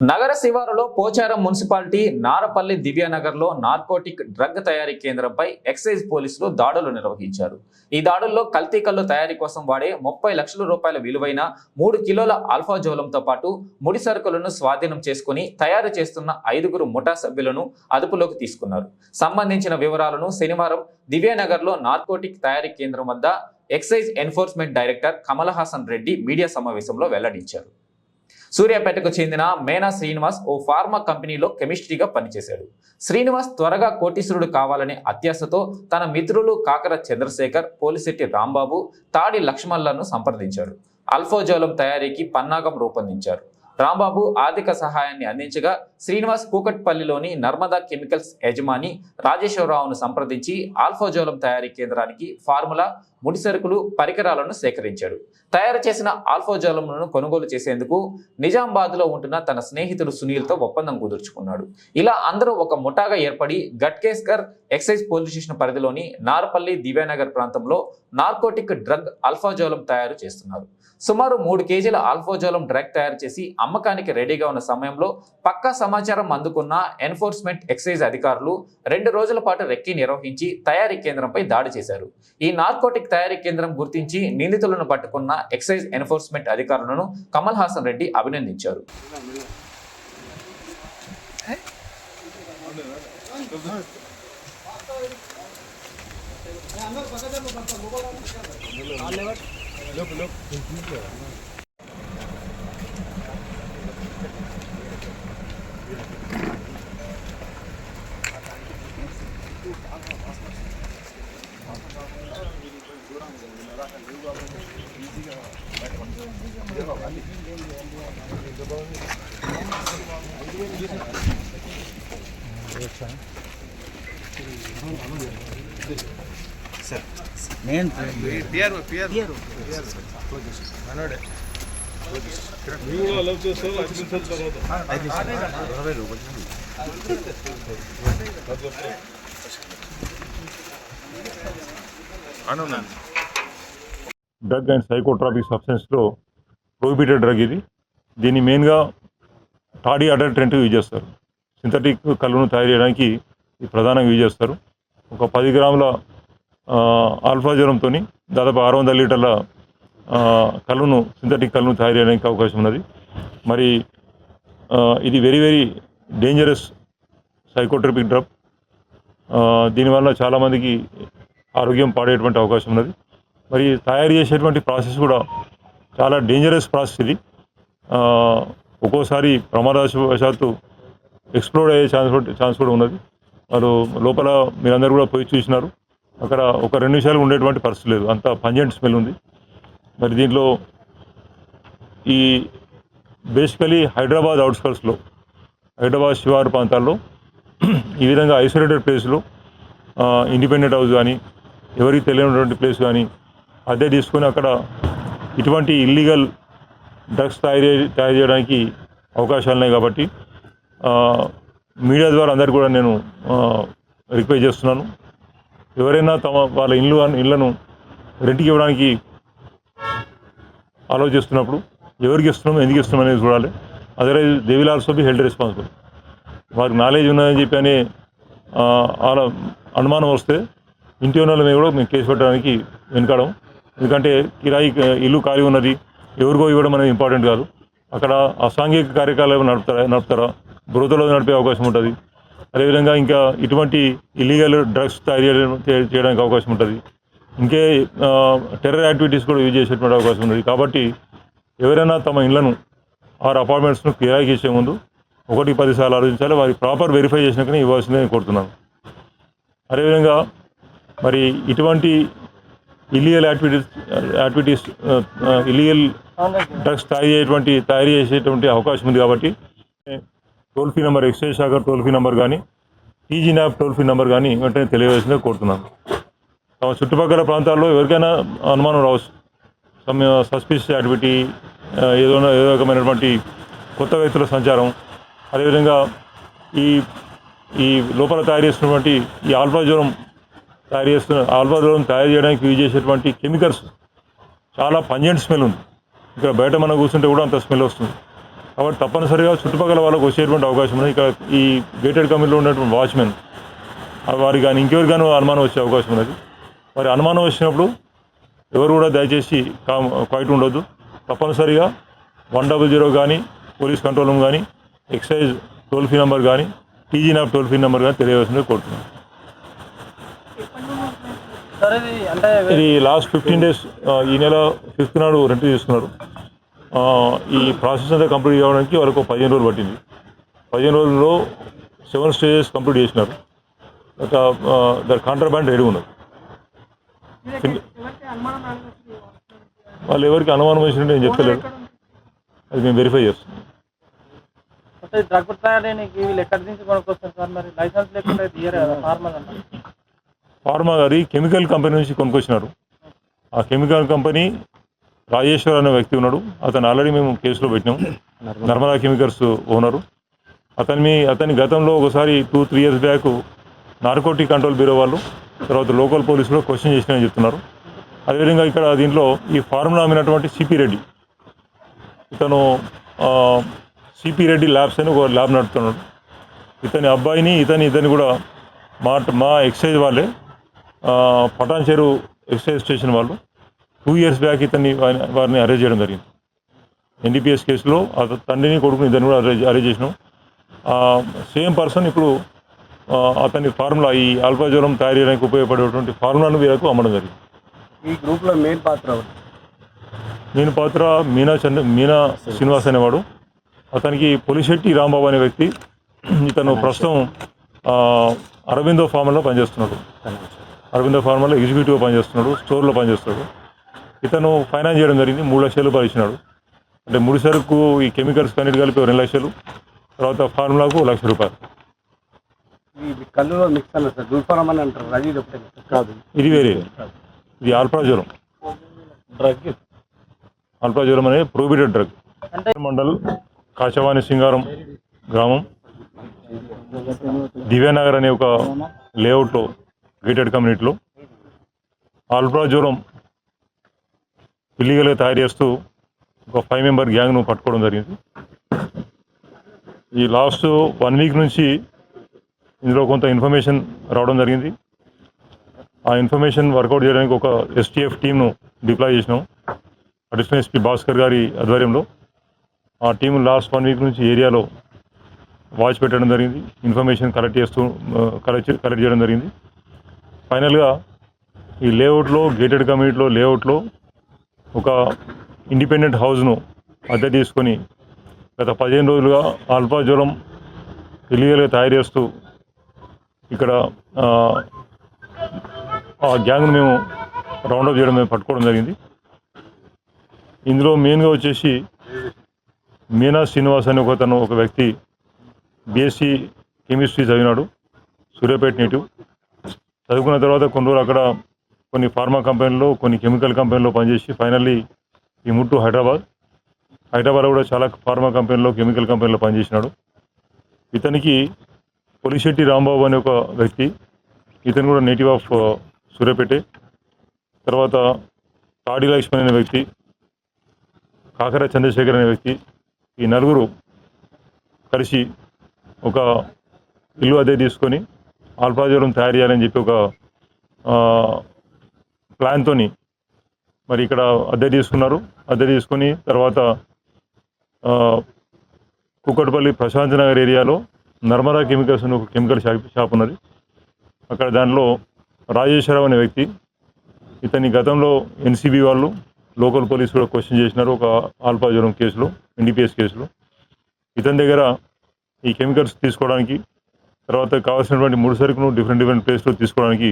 నగర శివారులో పోచారం మున్సిపాలిటీ నారపల్లి దివ్యానగర్లో నార్కోటిక్ డ్రగ్ తయారీ కేంద్రంపై ఎక్సైజ్ పోలీసులు దాడులు నిర్వహించారు. ఈ దాడుల్లో కల్తీ కల్లు తయారీ కోసం వాడే ముప్పై లక్షల రూపాయల విలువైన మూడు కిలోల ఆల్ఫాజోలంతో పాటు ముడి సరుకులను స్వాధీనం చేసుకుని తయారు చేస్తున్న ఐదుగురు ముఠా సభ్యులను అదుపులోకి తీసుకున్నారు. సంబంధించిన వివరాలను శనివారం దివ్యానగర్లో నార్కోటిక్ తయారీ కేంద్రం వద్ద excise enforcement director Kamal Hasan Reddy media సమావేశంలో వెల్లడించారు. సూర్యాపేటకు చెందిన మేనా శ్రీనివాస్ ఓ ఫార్మా కంపెనీలో కెమిస్ట్రీగా పనిచేశాడు. శ్రీనివాస్ త్వరగా కోటీశ్వరుడు కావాలనే అత్యాశతో తన మిత్రులు కాకర చంద్రశేఖర్ పోలిశెట్టి రాంబాబు తాడి లక్ష్మణ్లను సంప్రదించాడు. అల్ఫోజోలం తయారీకి పన్నాగం రూపొందించారు. రాంబాబు ఆర్థిక సహాయాన్ని అందించగా శ్రీనివాస్ కూకట్పల్లిలోని నర్మదా కెమికల్స్ యజమాని రాజేశ్వరరావును సంప్రదించి ఆల్ఫోజోలం తయారీ కేంద్రానికి ఫార్ములా ముడిసరుకులు పరికరాలను సేకరించాడు. తయారు చేసిన ఆల్ఫోజోలంలను కొనుగోలు చేసేందుకు నిజామాబాద్లో ఉంటున్న తన స్నేహితుడు సునీల్తో ఒప్పందం కుదుర్చుకున్నాడు. ఇలా అందరూ ఒక ముఠాగా ఏర్పడి గట్కేస్కర్ ఎక్సైజ్ పోలీస్ స్టేషన్ పరిధిలోని నారపల్లి దివ్యానగర్ ప్రాంతంలో నార్కోటిక్ డ్రగ్ ఆల్ఫాజోలం తయారు చేస్తున్నారు. సుమారు మూడు కేజీల ఆల్ఫోజోలం డ్రగ్ తయారు చేసి అమ్మకానికి రెడీగా ఉన్న సమయంలో పక్కా సమాచారం అందుకున్న ఎన్ఫోర్స్మెంట్ ఎక్సైజ్ అధికారులు రెండు రోజుల పాటు రెక్కి నిర్వహించి తయారీ కేంద్రంపై దాడి చేశారు. ఈ నార్కోటిక్ తయారీ కేంద్రం గుర్తించి నిందితులను పట్టుకున్న ఎక్సైజ్ ఎన్ఫోర్స్మెంట్ అధికారులను కమల్ హాసన్ రెడ్డి అభినందించారు. Main PR sir. Main PRO PRO drug and psychotropic సబ్స్టెన్స్లో prohibited drug ఇది. దీన్ని మెయిన్గా టాడీ అడల్ట్రెంట్ యూజ్ చేస్తారు. సింథటిక్ కళ్ళును తయారు చేయడానికి ప్రధానంగా యూజ్ చేస్తారు. ఒక పది గ్రాముల ఆల్ఫాజ్వరంతో దాదాపు ఆరు వందల లీటర్ల కళ్ళును సింథటిక్ కళ్ళును తయారు చేయడానికి అవకాశం ఉన్నది. మరి ఇది very very dangerous psychotropic drug దీనివల్ల చాలామందికి ఆరోగ్యం పాడేటువంటి అవకాశం ఉన్నది. మరి తయారు చేసేటువంటి ప్రాసెస్ కూడా చాలా డేంజరస్ ప్రాసెస్ ఇది. ఒక్కోసారి ప్రమాదవశాత్తు ఎక్స్ప్లోర్ అయ్యే ఛాన్స్ ఛాన్స్ కూడా ఉన్నది. వాళ్ళు లోపల మీరందరూ కూడా పోయి చూసినారు. అక్కడ ఒక రెండు నిమిషాలు ఉండేటువంటి పరిస్థితి లేదు. అంత పంజెంట్ స్మెల్ ఉంది. మరి దీంట్లో ఈ బేసికలీ హైదరాబాద్ అవుట్స్కర్ట్స్లో హైదరాబాద్ శివారు ప్రాంతాల్లో ఈ విధంగా ఐసోలేటెడ్ ప్లేస్లో ఇండిపెండెంట్ హౌస్ కానీ ఎవరికి తెలియనటువంటి ప్లేస్ కానీ అదే తీసుకొని అక్కడ ఇటువంటి ఇల్లీగల్ డ్రగ్స్ తయారు తయారు చేయడానికి అవకాశాలు ఉన్నాయి కాబట్టి మీడియా ద్వారా అందరికీ కూడా నేను రిక్వెస్ట్ చేస్తున్నాను. ఎవరైనా తమ వాళ్ళ ఇల్లు ఇళ్ళను రెంట్కి ఇవ్వడానికి ఆలోచిస్తున్నప్పుడు ఎవరికి ఇస్తున్నాం ఎందుకు ఇస్తున్నాం అనేది చూడాలి. Otherwise they will also be held responsible వారికి నాలెడ్జ్ ఉన్నదని చెప్పి అని వాళ్ళ అనుమానం వస్తే ఇంటి ఉన్న మీద కూడా మేము కేసు పెట్టడానికి వెనకాడం. ఎందుకంటే కిరాయి ఇల్లు ఖాళీ ఉన్నది ఎవరికో ఇవ్వడం అనేది ఇంపార్టెంట్ కాదు. అక్కడ అసాంఘిక కార్యకలాపాలు నడుపుతారా నడుపుతారా? బృహతలో నడిపే అవకాశం ఉంటుంది. అదేవిధంగా ఇంకా ఇటువంటి ఇల్లీగల్ డ్రగ్స్ తయారు చేయడానికి అవకాశం ఉంటుంది. ఇంకే టెర్రర్ యాక్టివిటీస్ కూడా యూజ్ చేసేటువంటి అవకాశం ఉంది కాబట్టి ఎవరైనా తమ ఇళ్ళను ఆరు అపార్ట్మెంట్స్ను కిరాయికి ఇచ్చే ముందు ఒకటి పదిసార్లు ఆలోచించాలి. వారి ప్రాపర్ వెరిఫై చేసినాకనే ఇవ్వాల్సిందే నేను కోరుతున్నాను. అదేవిధంగా మరి ఇటువంటి illegal activities activities illegal drugs తయారు చేయటువంటి తయారు చేసేటువంటి అవకాశం ఉంది కాబట్టి టోల్ ఫ్రీ నెంబర్ ఎక్సైజ్ శాఖ టోల్ ఫ్రీ నెంబర్ కానీ TG nap toll free number కానీ వెంటనే తెలియవలసిందిగా కోరుతున్నాను. తమ చుట్టుపక్కల ప్రాంతాల్లో ఎవరికైనా అనుమానం రావచ్చు. సమ్ సస్పిషియస్ యాక్టివిటీ ఏదో ఏదో రకమైనటువంటి కొత్త వ్యక్తుల సంచారం. అదేవిధంగా ఈ ఈ లోపల తయారు చేస్తున్నటువంటి ఈ ఆల్ఫా జ్వరం తయారు చేస్తున్న ఆల్ఫా జ్వరం తయారు చేయడానికి యూజ్ చేసేటువంటి కెమికల్స్. చాలా పంజెంట్ స్మెల్ ఉంది. ఇక్కడ బయట మనం కూర్చుంటే కూడా అంత స్మెల్ వస్తుంది. కాబట్టి తప్పనిసరిగా చుట్టుపక్కల వాళ్ళకు వచ్చేటువంటి అవకాశం ఉంది. ఇక్కడ ఈ గేటెడ్ కమిటీలో ఉన్నటువంటి వాచ్మెన్ వారికి కానీ ఇంకెవరికి కానీ అనుమానం వచ్చే అవకాశం ఉన్నది. మరి అనుమానం వచ్చినప్పుడు ఎవరు కూడా దయచేసి కామ్ క్వైట్ ఉండొద్దు. తప్పనిసరిగా వన్ డబుల్ జీరో కానీ పోలీస్ కంట్రోల్ రూమ్ కానీ ఎక్సైజ్ టోల్ ఫ్రీ నెంబర్ కానీ TG nap toll free number కానీ తెలియవలసింది కోరుతున్నాను. ఇది లాస్ట్ ఫిఫ్టీన్ డేస్ ఈ నెల ఫిఫ్త్ నాడు రెంట్ తీసుకున్నారు. ఈ ప్రాసెస్ అంతా కంప్లీట్ కావడానికి వాళ్ళకు ఒక పదిహేను రోజులు పట్టింది. పదిహేను రోజుల్లో సెవెన్ స్టేజెస్ కంప్లీట్ చేసినారు. ఒక దాని కాంట్రాబ్యాండ్ రెడీ ఉన్నది. వాళ్ళు ఎవరికి అనుమానం వచ్చినట్టు నేను చెప్తలేదు అది మేము వెరిఫై చేస్తాం. అంటే డ్రగ్ తయారీకి వీళ్ళు ఎక్కడి నుంచి కొనుక్కొస్తారు సార్? మరి లైసెన్స్ లేకుండా తీయరు? కదా ఫార్మల్ అంటే ఫార్మా గారి కెమికల్ కంపెనీ నుంచి కొనుక్కొచ్చినారు. ఆ కెమికల్ కంపెనీ రాజేశ్వర్ అనే వ్యక్తి ఉన్నాడు. అతను ఆల్రెడీ మేము కేసులో పెట్టినాం. Narmada chemicals owner. అతని మీ అతని గతంలో ఒకసారి two three years back narcotic control bureau వాళ్ళు తర్వాత లోకల్ పోలీసులో క్వశ్చన్ చేసినాయని చెప్తున్నారు. అదేవిధంగా ఇక్కడ దీంట్లో ఈ ఫార్ములా అమ్మినటువంటి సిపి రెడ్డి ఇతను సిపి రెడ్డి ల్యాబ్స్ అని ఒక ల్యాబ్ నడుపుతున్నాడు. ఇతని అబ్బాయిని ఇతని ఇతని కూడా మా మా ఎక్సైజ్ వాళ్ళే. పటాన్చేరు ఎక్సైజ్ స్టేషన్ వాళ్ళు. టూ ఇయర్స్ బ్యాక్ ఇతన్ని వారిని- అరెస్ట్ చేయడం జరిగింది. ఎన్డీపీఎస్ కేసులో తండ్రిని కొడుకుని ఇద్దరిని కూడా అరెస్ట్ అరెస్ట్ చేసినాం. సేమ్ పర్సన్ ఇప్పుడు అతని ఫార్ములా ఈ అల్పజ్వరం తయారు చేయడానికి ఉపయోగపడేటువంటి ఫార్ములాను వీళ్ళకు అమ్మడం జరిగింది. ఈ గ్రూప్లో మెయిన్ పాత్ర? నేను పాత్ర మీనా చంద్ర మీనా శ్రీనివాస్ అనేవాడు. అతనికి పొలిశెట్టి రాంబాబు అనే వ్యక్తి ఇతను ప్రస్తుతం అరవిందో ఫార్మల్లో పనిచేస్తున్నాడు. అరవిందో ఫార్మల్లో ఎగ్జిక్యూటివ్గా పనిచేస్తున్నాడు స్టోర్లో పనిచేస్తాడు ఇతను ఫైనాన్స్ చేయడం జరిగింది. మూడు లక్షల రూపాయలు ఇచ్చినాడు అంటే ముడి సరుకు ఈ కెమికల్స్ కన్నిటి కలిపి రెండు లక్షలు. తర్వాత ఫార్ములాకు లక్ష రూపాయలు. ఈ కళ్ళులో మిక్స్ అన్నారు సార్. గుల్ఫారం అని అంటారు. అది ఇది కాదు. ఇది వేరే. ఇది ఆల్ప్రాజ్వరం డ్రగ్. ఆల్ప్రాజ్వరం అనే ప్రోబిటెడ్ డ్రగ్. మండల్ కాచవాణి సింగారం గ్రామం. దివ్యానగర్ అనే ఒక లేఅవుట్లో గేటెడ్ కమ్యూనిటీలో. ఆల్ప్రాజ్వరం ఇల్లీగల్గా తయారు చేస్తూ ఒక ఫైవ్ మెంబర్ గ్యాంగ్ను పట్టుకోవడం జరిగింది. ఈ లాస్ట్ వన్ వీక్ నుంచి ఇందులో కొంత ఇన్ఫర్మేషన్ రావడం జరిగింది. ఆ ఇన్ఫర్మేషన్ వర్కౌట్ చేయడానికి ఒక ఎస్టీఎఫ్ టీమ్ను డిప్లాయ్ చేసినాం. అడిషనల్ ఎస్పీ భాస్కర్ గారి ఆధ్వర్యంలో. ఆ టీం లాస్ట్ వన్ వీక్ నుంచి ఏరియాలో వాచ్ పెట్టడం జరిగింది. ఇన్ఫర్మేషన్ కలెక్ట్ చేస్తూ కలెక్ట్ కలెక్ట్ చేయడం జరిగింది. ఫైనల్గా ఈ లేఅవుట్లో గేటెడ్ కమ్యూనిటీలో లేఅవుట్లో ఒక ఇండిపెండెంట్ హౌస్ను అద్దె తీసుకొని గత పదిహేను రోజులుగా ఆల్ఫా జ్వరం ఇల్లీగల్గా తయారు చేస్తూ ఇక్కడ ఆ, గ్యాంగ్ను మేము రౌండప్ చేయడం మేము పట్టుకోవడం జరిగింది. ఇందులో మెయిన్గా వచ్చేసి మీనా శ్రీనివాస్ అనే ఒకతను ఒక వ్యక్తి బీఎస్సీ కెమిస్ట్రీ చదివినాడు సూర్యాపేట నేటివ్. చదువుకున్న తర్వాత కొన్ని రోజులు అక్కడ కొన్ని ఫార్మా కంపెనీలో కొన్ని కెమికల్ కంపెనీలో పనిచేసి ఫైనల్లీ ఈ ముట్టు హైదరాబాద్. హైదరాబాద్లో కూడా చాలా ఫార్మా కంపెనీలో కెమికల్ కంపెనీలో పనిచేసినాడు. ఇతనికి పొలిశెట్టి రాంబాబు అనే ఒక వ్యక్తి ఇతను కూడా నేటివ్ ఆఫ్ సూర్యపేటే. తర్వాత తాడి లక్ష్మణ్ అనే వ్యక్తి కాకర చంద్రశేఖర్ అనే వ్యక్తి ఈ నలుగురు కలిసి ఒక ఇల్లు అదే తీసుకొని ఆల్ఫాజ్వరం తయారు చేయాలని చెప్పి ఒక ప్లాన్తో మరి ఇక్కడ అద్దె తీసుకున్నారు. అద్దె తీసుకొని తర్వాత కుక్కటిపల్లి ప్రశాంత్ నగర్ ఏరియాలో నర్మదా కెమికల్స్ అని ఒక కెమికల్ షాప్ షాప్ ఉన్నది. అక్కడ దానిలో రాజేశ్వరరావు అనే వ్యక్తి ఇతని గతంలో ఎన్సీబీ వాళ్ళు లోకల్ పోలీసు కూడా క్వశ్చన్ చేసినారు ఒక ఆల్పాజ్వరం కేసులో ఎన్డీపీఎస్ కేసులో. ఇతని దగ్గర ఈ కెమికల్స్ తీసుకోవడానికి తర్వాత కావాల్సినటువంటి ముడి సరుకును డిఫరెంట్ డిఫరెంట్ ప్లేస్లో తీసుకోవడానికి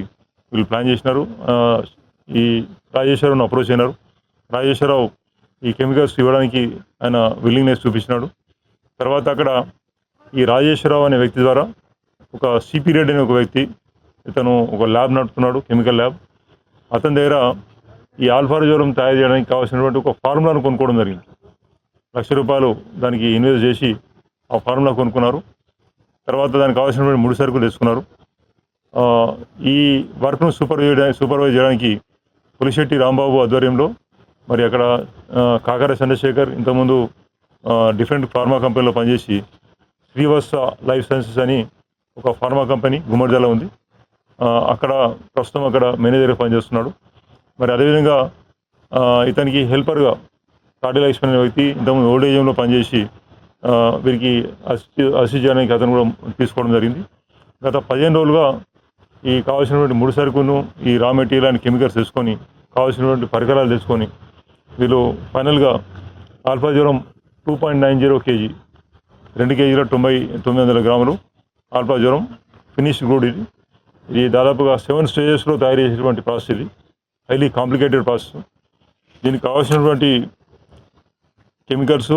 వీళ్ళు ప్లాన్ చేసినారు. ఈ రాజేశ్వరరావును అప్రోచ్ అయినారు. రాజేశ్వరరావు ఈ కెమికల్స్ ఇవ్వడానికి ఆయన విల్లింగ్నెస్ చూపించినాడు. తర్వాత అక్కడ ఈ రాజేశ్వరరావు అనే వ్యక్తి ద్వారా ఒక సిపి రెడ్డి అనే ఒక వ్యక్తి ఇతను ఒక ల్యాబ్ నడుపుతున్నాడు కెమికల్ ల్యాబ్ అతని దగ్గర ఈ ఆల్ఫారజోరం తయారు చేయడానికి కావాల్సినటువంటి ఒక ఫార్ములాను కొనుక్కోవడం జరిగింది. లక్ష రూపాయలు దానికి ఇన్వెస్ట్ చేసి ఆ ఫార్ములా కొనుక్కున్నారు. తర్వాత దానికి కావాల్సినటువంటి ముడి సరుకులు తెచ్చుకున్నారు. ఈ వర్క్ను సూపర్వైజ్ సూపర్వైజ్ చేయడానికి పులిశెట్టి రాంబాబు ఆధ్వర్యంలో మరి అక్కడ కాకర చంద్రశేఖర్ ఇంతకుముందు డిఫరెంట్ ఫార్మా కంపెనీలో పనిచేసి శ్రీవత్స లైఫ్ సైన్సెస్ అని ఒక ఫార్మా కంపెనీ గుమ్మడిదల ఉంది. అక్కడ ప్రస్తుతం అక్కడ మేనేజర్గా పనిచేస్తున్నాడు. మరి అదేవిధంగా ఇతనికి హెల్పర్గా తాటి లక్ష్మణ్ అనే వ్యక్తి ఇంతకుముందు ఓల్డ్ ఏజ్లో పనిచేసి వీరికి అసిస్ట్ అసిస్ట్ చేయడానికి అతను కూడా తీసుకోవడం జరిగింది. గత పదిహేను రోజులుగా ఈ కావాల్సినటువంటి ముడి సరుకును ఈ రా మెటీరియల్ అండ్ కెమికల్స్ తెచ్చుకొని కావాల్సినటువంటి పరికరాలు తెచ్చుకొని వీళ్ళు ఫైనల్గా ఆల్ఫా జ్వరం two point nine zero KG రెండు కేజీల తొంభై తొమ్మిది వందల గ్రాములు ఆల్ఫా జ్వరం ఫినిష్ గ్రూడ్ ఇది. ఇది దాదాపుగా సెవెన్ స్టేజెస్లో తయారు చేసేటువంటి ప్రాసెస్ ఇది. హైలీ కాంప్లికేటెడ్ ప్రాసెస్ దీనికి కావాల్సినటువంటి chemicals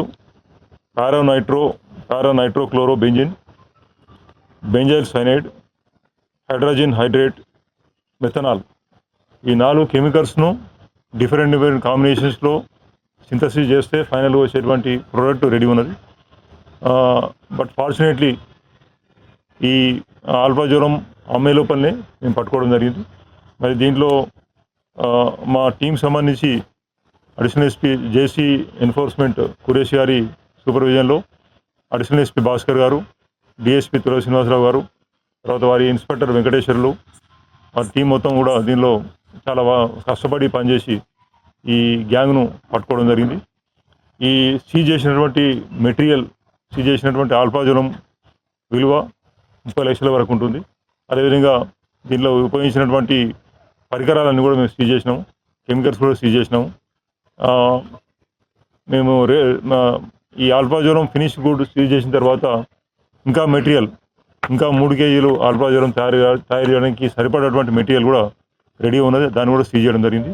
paranitro paranitro chloro benzene benzyl cyanide hydrogen hydrate methanol. ఈ నాలుగు కెమికల్స్ను డిఫరెంట్ డిఫరెంట్ కాంబినేషన్స్లో సింథసిస్ చేస్తే ఫైనల్గా వచ్చేటువంటి ప్రోడక్ట్ రెడీ ఉన్నది. బట్ ఫార్చునేట్లీ ఈ ఆల్ఫా జ్వరం అమ్మే లోపలనే మేము పట్టుకోవడం జరిగింది. మరి దీంట్లో మా టీం సంబంధించి additional SP JC enforcement Kuresh గారి సూపర్విజన్లో అడిషనల్ ఎస్పీ భాస్కర్ గారు డిఎస్పీ తులసి శ్రీనివాసరావు గారు తర్వాత వారి ఇన్స్పెక్టర్ వెంకటేశ్వర్లు ఆ టీం మొత్తం కూడా దీనిలో చాలా కష్టపడి పనిచేసి ఈ గ్యాంగ్ను పట్టుకోవడం జరిగింది. ఈ సీజ్ చేసినటువంటి మెటీరియల్ సీజ్ చేసినటువంటి ఆల్పాజలం విలువ ముప్పై లక్షల వరకు ఉంటుంది. అదేవిధంగా దీనిలో ఉపయోగించినటువంటి పరికరాలన్నీ కూడా మేము సీజ్ చేసినాము. కెమికల్స్ కూడా సీజ్ చేసినాము. మేము రే మా- ఈ ఆల్ఫాజలం ఫినిష్ గుడ్ సీజ్ చేసిన తర్వాత ఇంకా మెటీరియల్ ఇంకా మూడు కేజీలు ఆల్ఫాజలం తయారు తయారు చేయడానికి సరిపడేటువంటి మెటీరియల్ కూడా రెడీ ఉన్నది. దాన్ని కూడా సీజ్ చేయడం జరిగింది.